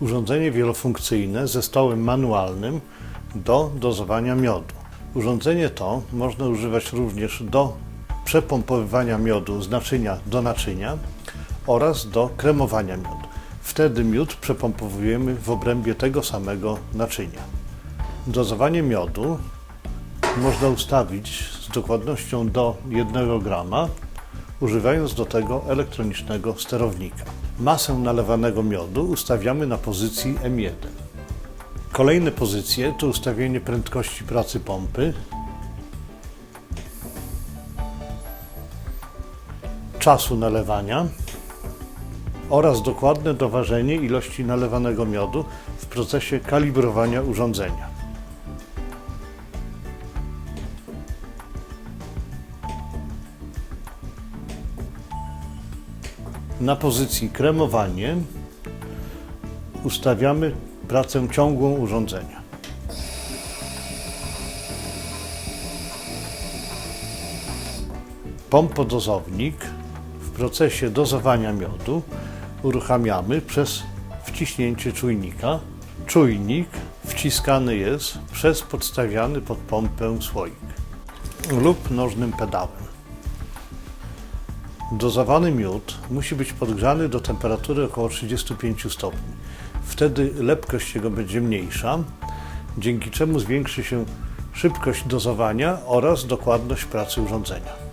Urządzenie wielofunkcyjne ze stołem manualnym do dozowania miodu. Urządzenie to można używać również do przepompowywania miodu z naczynia do naczynia oraz do kremowania miodu. Wtedy miód przepompowujemy w obrębie tego samego naczynia. Dozowanie miodu można ustawić z dokładnością do 1 grama, używając do tego elektronicznego sterownika. Masę nalewanego miodu ustawiamy na pozycji M1. Kolejne pozycje to ustawienie prędkości pracy pompy, czasu nalewania oraz dokładne doważenie ilości nalewanego miodu w procesie kalibrowania urządzenia. Na pozycji kremowanie ustawiamy pracę ciągłą urządzenia. Pompodozownik w procesie dozowania miodu uruchamiamy przez wciśnięcie czujnika. Czujnik wciskany jest przez podstawiany pod pompę słoik lub nożnym pedałem. Dozowany miód musi być podgrzany do temperatury około 35 stopni. Wtedy lepkość jego będzie mniejsza, dzięki czemu zwiększy się szybkość dozowania oraz dokładność pracy urządzenia.